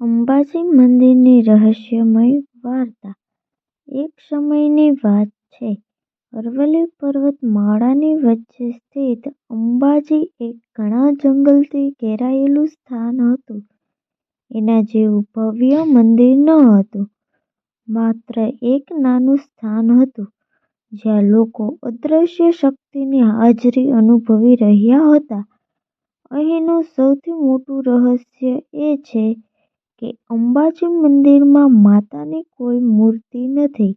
અંબાજી મંદિરની રહસ્યમય વાર્તા એક સમયની વાત છે. અરવલ્લી પર્વતમાળાની વચ્ચે સ્થિત અંબાજી એક ઘણા જંગલથી ઘેરાયેલું સ્થાન હતું. એના જેવું ભવ્ય મંદિર ન હતું. માત્ર એક નાનું સ્થાન હતું, જ્યાં લોકો અદૃશ્ય શક્તિની હાજરી અનુભવી રહ્યા હતા. અહીંનું સૌથી મોટું રહસ્ય એ છે કે અંબાજી મંદિરમાં માતાની કોઈ મૂર્તિ નથી.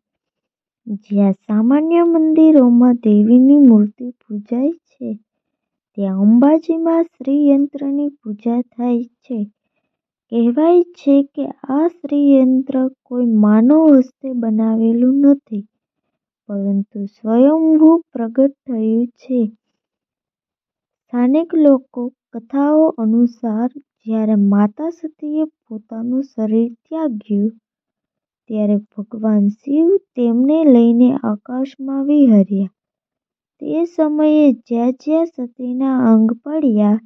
જ્યાં સામાન્ય મંદિરોમાં દેવીની મૂર્તિ પૂજાય છે, ત્યાં અંબાજીમાં શ્રીયંત્રની પૂજા થાય છે. કહેવાય છે કે આ શ્રીયંત્ર કોઈ માનવ હસ્તે બનાવેલું નથી, પરંતુ સ્વયંભૂ પ્રગટ થયું છે. સ્થાનિક લોકો કથાઓ અનુસાર જ્યારે માતા સતીએ પોતાનું શરીર ત્યાગ્યું, ત્યારે ભગવાન શિવ તેમને લઈને આકાશમાં વિહર્યા. તે સમયે જ્યાં જ્યાં સતીના અંગ પડ્યા,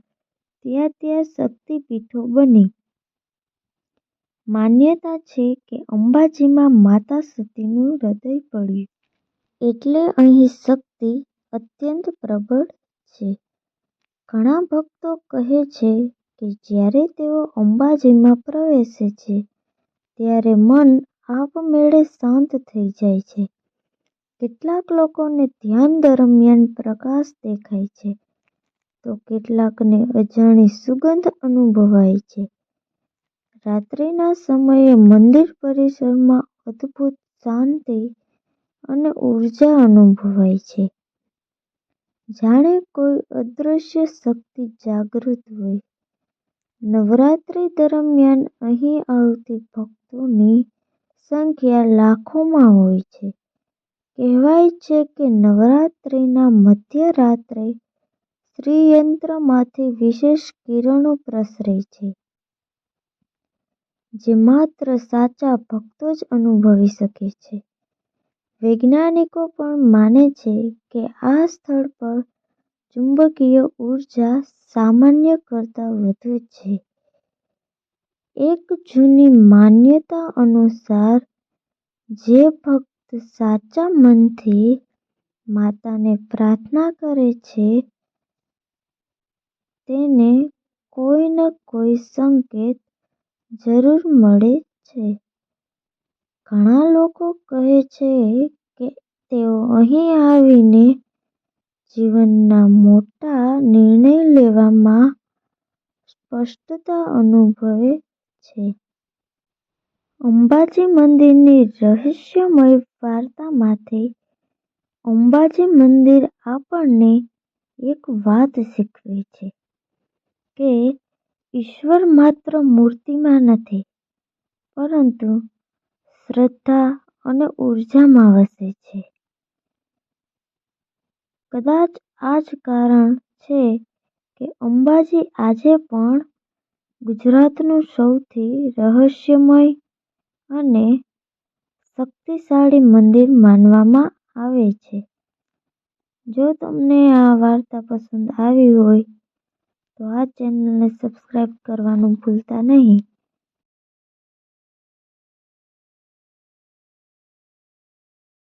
ત્યાં ત્યાં શક્તિપીઠો બની. માન્યતા છે કે અંબાજીમાં માતા સતીનું હૃદય પડ્યું. એટલે અહીં શક્તિ અત્યંત પ્રબળ છે. ઘણા ભક્તો કહે છે કે જ્યારે તેઓ અંબાજીમાં પ્રવેશે છે, ત્યારે મન આપમેળે શાંત થઈ જાય છે. કેટલાક લોકોને ધ્યાન દરમિયાન પ્રકાશ દેખાય છે, તો કેટલાકને અજાણી સુગંધ અનુભવાય છે. રાત્રિના સમયે મંદિર પરિસરમાં અદ્ભુત શાંતિ અને ઊર્જા અનુભવાય છે. જાણે કોઈ અદૃશ્ય શક્તિ જાગૃત હોય. નવરાત્રિ દરમિયાન અહીં આવતી ભક્તોની સંખ્યા લાખોમાં હોય છે. કહેવાય છે કે નવરાત્રિના મધ્યરાત્રે શ્રીયંત્રમાંથી વિશેષ કિરણો પ્રસરે છે, જે માત્ર સાચા ભક્તો જ અનુભવી શકે છે. વૈજ્ઞાનિકો પણ માને છે કે આ સ્થળ પર ચુંબકીય ઊર્જા સામાન્ય કરતાં વધુ છે. એક જૂની માન્યતા અનુસાર, જે ભક્ત સાચા મનથી માતાને પ્રાર્થના કરે છે, તેને કોઈ ન કોઈ સંકેત જરૂર મળે છે. ઘણા લોકો કહે છે કે તેઓ અહીં આવીને જીવનના મોટા નિર્ણય લેવામાં સ્પષ્ટતા અનુભવે છે. અંબાજી મંદિરની રહસ્યમય વાર્તામાંથી અંબાજી મંદિર આપણને એક વાત શીખવે છે કે ઈશ્વર માત્ર મૂર્તિમાં નથી, પરંતુ શ્રદ્ધા અને ઊર્જામાં વસે છે. કદાચ આ જ કારણ છે કે અંબાજી આજે પણ ગુજરાતનું સૌથી રહસ્યમય અને શક્તિશાળી મંદિર માનવામાં આવે છે. જો તમને આ વાર્તા પસંદ આવી હોય તો આ ચેનલને સબસ્ક્રાઈબ કરવાનું ભૂલતા નહીં.